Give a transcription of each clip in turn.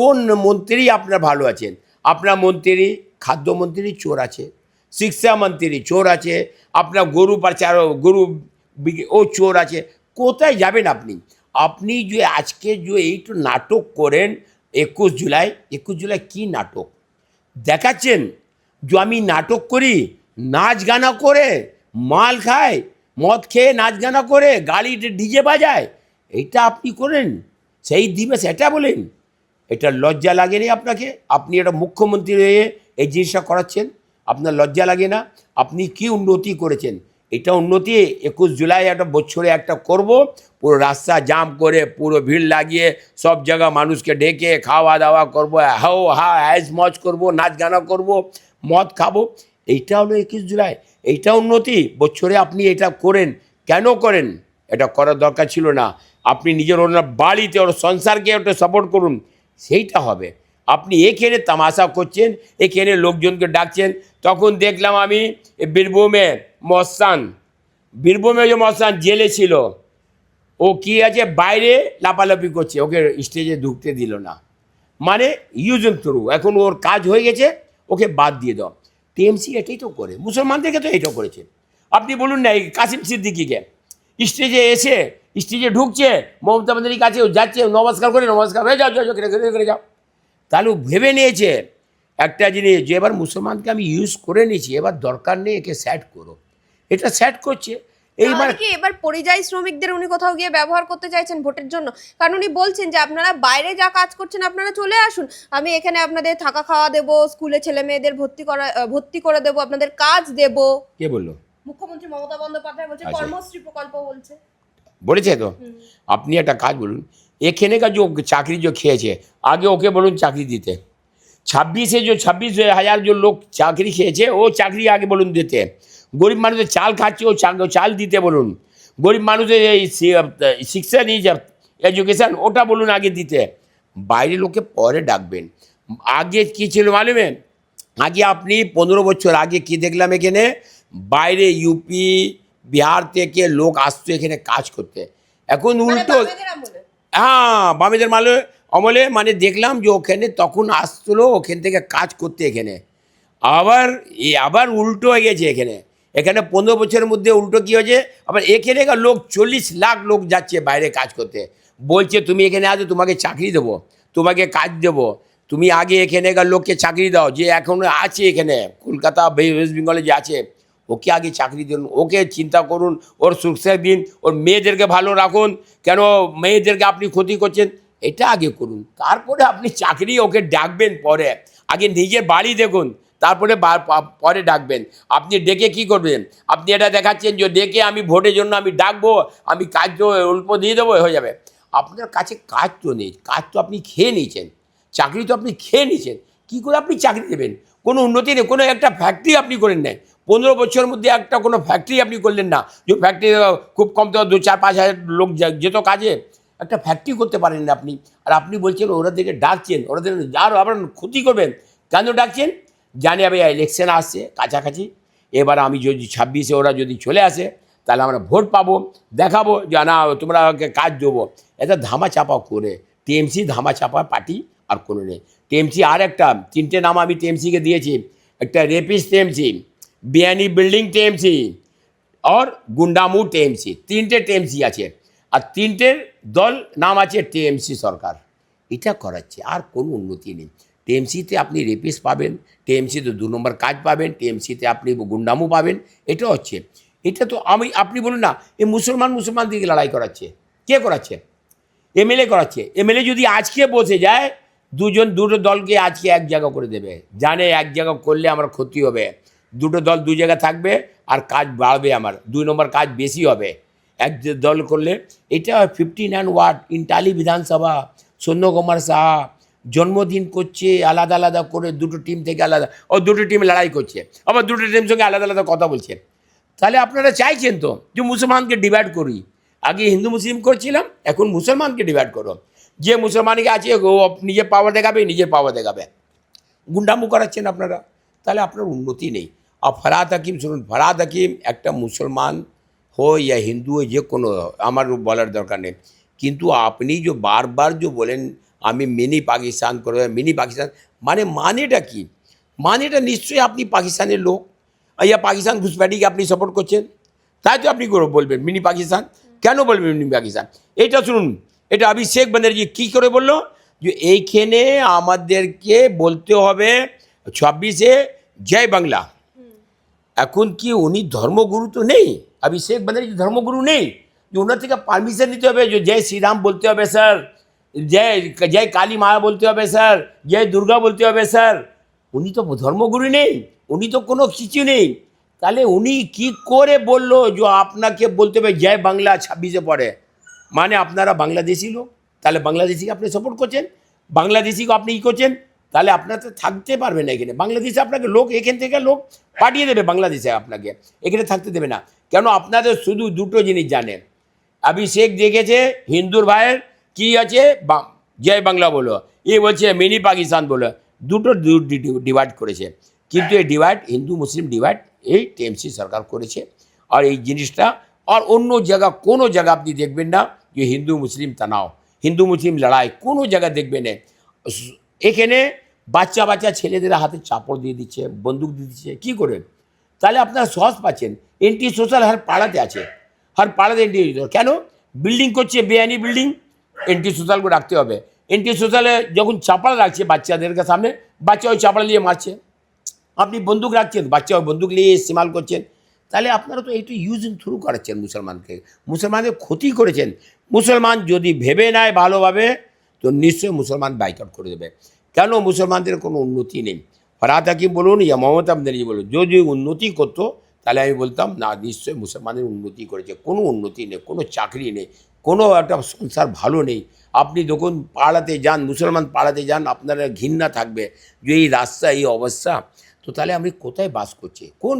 কোন মন্ত্রী আপনার ভালো আছেন? আপনার মন্ত্রী, খাদ্যমন্ত্রী চোর আছে, শিক্ষা মন্ত্রী চোর আছে, আপনার গরু পাচার, গরু ও চোর আছে, কোথায় যাবেন আপনি? আপনি যে আজকে যে এইটু নাটক করেন, একুশ জুলাই একুশ জুলাই কি নাটক? দেখাচ্ছেন? যে আমি নাটক করি, নাচ গানা করে, মাল খায়, মদ খেয়ে নাচ গানা করে, গাড়িতে ডিজে বাজায় এইটা আপনি করেন? সেই দিবস সেটা বলেন। এটা লজ্জা লাগেনি আপনাকে? আপনি একটা মুখ্যমন্ত্রী হয়ে এই জিনিসটা করাচ্ছেন? আপনার লজ্জা লাগে না? আপনি কি উন্নতি করেছেন? এটা উন্নতি, একুশ জুলাই একটা বছরে একটা করব, পুরো রাস্তা জাম করে, পুরো ভিড় লাগিয়ে, সব জায়গা মানুষকে ডেকে খাওয়া দাওয়া করব হাও হা হ্যাজ মজ করব, নাচ গানা করব, মদ খাব। এইটা হলো একুশ জুলাই। এইটা উন্নতি, বছরে আপনি এটা করেন। কেন করেন? এটা করার দরকার ছিল না। আপনি নিজের ওনার বাড়িতে ওর সংসারকে ওটা সাপোর্ট করুন। সেইটা হবে। আপনি এখানে তামাশা করছেন, এখানে লোকজনকে ডাকছেন, তখন দেখলাম আমি বীরভূমে মস্তান বীরভূমে যে মস্তান জেলে ছিল, ও কি আছে, বাইরে লাপালাপি করছে, ওকে স্টেজে ঢুকতে দিল না। মানে ইউজ এন্ড থ্রু এখন ওর কাজ হয়ে গেছে, ওকে বাদ দিয়ে দাও। টিএমসি এটাই তো করে, মুসলমানদেরকে তো এটা করেছে। আপনি বলুন না, এই কাসিম সিদ্দিকিকে, স্টেজে এসে স্টেজে ঢুকছে মমতা বন্দ্যোপাধ্যায়ের কাছে ও যাচ্ছে নমস্কার করে নমস্কার হয়ে যাও যাও করে করে যাও। তাহলে ও ভেবে নিয়েছে একটা জিনিস যে এবার মুসলমানকে আমি ইউজ করে নিয়েছি এবার দরকার নেই একে স্যাট করো। এটা স্যাট করছে। এইবার কি এবার পরিযায়ী শ্রমিকদের উনি কোথাও গিয়ে ব্যবহার করতে চাইছেন ভোটের জন্য? কারণ উনি বলছেন যে আপনারা বাইরে যা কাজ করছেন আপনারা চলে আসুন। আমি এখানে আপনাদের থাকা খাওয়া দেব স্কুলে ছেলে মেয়েদের ভর্তি করা ভর্তি করে দেব আপনাদের কাজ দেব। কে বলল? মুখ্যমন্ত্রী মমতা বন্দ্যোপাধ্যায় বলছে আচ্ছা। কর্মশ্রী প্রকল্প বলছে। বলেছে তো? আপনি একটা কাজ বলুন এখানেকার যে চাকরি যে খেয়েছে, আগে ওকে বলুন চাকরি দিতে। ছাব্বিশে যে, ছাব্বিশ হাজার যে লোক চাকরি খেয়েছে, ও চাকরি আগে বলুন দিতে। গরিব মানুষের চাল খাচ্ছে, ও চাল দিতে বলুন। গরিব মানুষের এই শিক্ষা নিয়ে যা এডুকেশান ওটা বলুন আগে দিতে। বাইরে লোকে পরে ডাকবেন। আগে কি ছিল মালুমে? আগে আপনি পনেরো বছর আগে কি দেখলাম এখানে? বাইরে ইউপি বিহার থেকে লোক আসতো এখানে কাজ করতে। এখন মানে উল্টো হ্যাঁ বামেদের মালে অমলে মানে দেখলাম যে ওখানে তখন আসতো ওখান থেকে কাজ করতে এখানে। আবার এ আবার উল্টো হয়ে গেছে এখানে। এখানে পনেরো বছরের মধ্যে উল্টো কী হয়েছে? আবার এখানে লোক চল্লিশ লাখ লোক যাচ্ছে বাইরে কাজ করতে। বলছে তুমি এখানে আসো তোমাকে চাকরি দেবো তোমাকে কাজ দেবো। তুমি আগে এখানেকার লোককে চাকরি দাও যে এখন আছে এখানে। কলকাতা ওয়েস্ট বেঙ্গলে যে আছে। ওকে আগে চাকরি দিন, ওকে চিন্তা করুন, ওর সুরক্ষা দিন, ওর মেয়েদেরকে ভালো রাখুন, কেন মেয়েদেরকে আপনি ক্ষতি করছেন? এটা আগে করুন। তারপরে আপনি চাকরি ওকে ডাকবেন পরে। আগে নিজের বাড়ি দেখুন, তারপরে পরে ডাকবেন। আপনি ডেকে কি করবেন? আপনি এটা দেখাচ্ছেন যে ডেকে আমি ভোটের জন্য আমি ডাকবো, আমি কাজ অল্প দিয়ে দেবো, হয়ে যাবে। আপনার কাছে কাজ তো নেই, কাজ তো আপনি খেয়ে নিয়েছেন। চাকরি তো আপনি খেয়ে নিয়েছেন। কী করে আপনি চাকরি দেবেন? কোনো উন্নতি নেই, কোনো একটা ফ্যাক্টরি আপনি করেন নাই পনেরো বছরের মধ্যে একটা কোনো ফ্যাক্টরি আপনি করলেন না। যে ফ্যাক্টরি খুব কম তো দু চার পাঁচ হাজার লোক যেত কাজে, একটা ফ্যাক্টরি করতে পারেন না আপনি। আর আপনি বলছেন ওরা দিকে ডাকছেন, ওরা দিকে আর আবার ক্ষতি করবেন। কেন ডাকছেন? জানি আমি ইলেকশন আসছে কাছাকাছি। এবার আমি যদি ছাব্বিশে ওরা যদি চলে আসে, তাহলে আমরা ভোট পাবো, দেখাবো যে, না, তোমরা কাজ দেবো। এটা ধামা চাপা করে, টিএমসি ধামা চাপা পার্টি আর কোনো নেই। টিএমসি আর একটা, তিনটে নাম আমি টিএমসিকে দিয়েছি। একটা রেপিস টিএমসি। বিয়ানি বিল্ডিং টিএমসি আর গুন্ডামু টিএমসি তিনটে টিএমসি আছে। আর তিনটের দল নাম আছে টিএমসি সরকার। এটা করাচ্ছে, আর কোনো উন্নতি নেই। টিএমসিতে আপনি রেপিস পাবেন টিএমসিতে দু নম্বর কাজ পাবেন টিএমসিতে আপনি গুন্ডামু পাবেন, এটা হচ্ছে। এটা তো আমি, আপনি বলুন না এই মুসলমান মুসলমান দিকে লড়াই করাচ্ছে। কে করাচ্ছে? এমএলএ করাচ্ছে। এমএলএ যদি আজকে বসে যায়, দুজন, দুটো দলকে আজকে এক জায়গা করে দেবে। জানে এক জায়গা করলে আমার ক্ষতি হবে। দুটো দল দু জায়গায় থাকবে আর কাজ বাড়বে আমার। দুই নম্বর কাজ বেশি হবে। এক দল করলে, এটা ফিফটি নাইন ওয়ার্ড ইন্টালি বিধানসভা সন্ন্যকুমার সাহা জন্মদিন করছে, আলাদা আলাদা করে দুটো টিম থেকে আলাদা, ও দুটো টিম লড়াই করছে, আবার দুটো টিম সঙ্গে আলাদা আলাদা কথা বলছে। তাহলে আপনারা চাইছেন তো যে মুসলমানকে ডিভাইড করি। আগে হিন্দু মুসলিম করছিলাম, এখন মুসলমানকে ডিভাইড করো। যে মুসলমানকে আছে, ও নিজের পাওয়ার দেখাবে, নিজের পাওয়ার দেখাবে। গুন্ডামু করাচ্ছেন আপনারা। তাহলে আপনার উন্নতি নেই। আর ফরাদ হাকিম শুনুন ফরাদ হাকিম একটা মুসলমান হয় ইয়া হিন্দু হয় যে কোনো আমার বলার দরকার নেই কিন্তু আপনি যে বারবার যে বলেন আমি মিনি পাকিস্তান করবে মিনি পাকিস্তান মানে মানেটা কি মানেটা নিশ্চয়ই আপনি পাকিস্তানের লোক ইয়া পাকিস্তান ঘুষপ্যাটিকে আপনি সাপোর্ট করছেন তাই তো আপনি বলবেন মিনি পাকিস্তান কেন বলবেন মিনি পাকিস্তান এটা শুনুন এটা অভিষেক ব্যানার্জি কী করে বলল যে এইখানে আমাদেরকে বলতে হবে ছাব্বিশে জয় বাংলা এখন কি উনি ধর্মগুরু তো নেই? অভিষেক ব্যানার্জি ধর্মগুরু নেই? যে ওনার থেকে পারমিশন নিতে হবে, যে জয় শ্রীরাম বলতে হবে স্যার, জয় জয় কালী মা বলতে হবে স্যার, জয় দুর্গা বলতে হবে স্যার। উনি তো ধর্মগুরু নেই, উনি তো কোনো কিছু নেই। তাহলে উনি কি করে বলল যে আপনাকে বলতে হবে জয় বাংলা ছাব্বিশে পরে মানে আপনারা বাংলাদেশি লোক, তাহলে বাংলাদেশিকে আপনি সাপোর্ট করছেন? বাংলাদেশিকে আপনি ই করছেন? তাহলে আপনার তো থাকতে পারবে না এখানে। বাংলাদেশে আপনাকে লোক, এখান থেকে লোক পাঠিয়ে দেবে বাংলাদেশে আপনাকে। এখানে থাকতে দেবে না। কেন? আপনাদের শুধু দুটো জিনিস জানে। অভিষেক দেখেছে, হিন্দুর ভাইয়ের, কি আছে? জয় বাংলা বলো। এ বলছে, মিনি পাকিস্তান বলো। দুটো ডিভাইড করেছে। কিন্তু এই ডিভাইড হিন্দু, মুসলিম ডিভাইড এই টিএমসি সরকার করেছে। আর এই জিনিসটা, আর অন্য জায়গা, কোনো জায়গা আপনি দেখবেন না যে হিন্দু, মুসলিম তানাও হিন্দু, মুসলিম লড়াই কোনো জায়গা দেখবেন না। এখানে বাচ্চা বাচ্চা ছেলেদের হাতে চাপড় দিয়ে দিচ্ছে, বন্দুক দিয়ে দিচ্ছে, কী করে তাহলে আপনারা সহজ পাচ্ছেন। এন্টি সোশ্যাল হার পাড়াতে আছে। হার পাড়াতে এন্টি কেন? বিল্ডিং করছে, বেআইনি বিল্ডিং। এন্টি সোশ্যালকে রাখতে হবে। এন্টি সোশ্যালে যখন চাপড় রাখছে বাচ্চাদেরকে সামনে, বাচ্চা ওই চাপড় নিয়ে মারছে। আপনি বন্দুক রাখছেন, বাচ্চা ওই বন্দুক নিয়ে ইস্তেমাল করছেন। তাহলে আপনারা তো এইটু ইউজ ইন থ্রু করাচ্ছেন মুসলমানকে। মুসলমানদের ক্ষতি করেছেন। মুসলমান যদি ভেবে নেয় ভালোভাবে তো নিশ্চয়ই মুসলমান বাইকআউট করে দেবে। কেন মুসলমানদের কোনো উন্নতি নেই? ফরাত হাকিম বলুন, ইয়া মমতা ব্যানার্জি বলুন, যদি উন্নতি করতো, তাহলে আমি বলতাম, না, নিশ্চয়ই মুসলমানের উন্নতি করেছে। কোনো উন্নতি নেই, কোনো চাকরি নেই, কোনো একটা সংসার ভালো নেই। আপনি যখন পাড়াতে যান, মুসলমান পাড়াতে যান, আপনারা ঘৃণা থাকবে যে এই রাস্তা, এই অবস্থা। তো তাহলে আমি কোথায় বাস করছি? কোন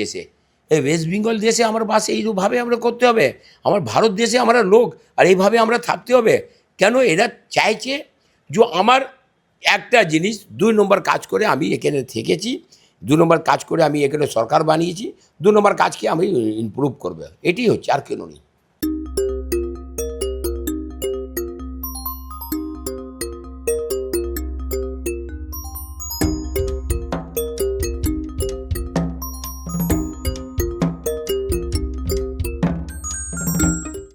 দেশে? এই ওয়েস্ট বেঙ্গল দেশে আমার বাস এইভাবে আমরা করতে হবে। আমার ভারত দেশে আমরা লোক, আর এইভাবে আমরা থাকতে হবে। কেন এরা চাইছে যে আমার একটা জিনিস দুই নম্বর কাজ করে আমি এখানে থেকেছি, দু নম্বর কাজ করে আমি এখানে সরকার বানিয়েছি, দু নম্বর কাজকে আমি ইম্প্রুভ করবে। এটি হচ্ছে আর কেন নেই।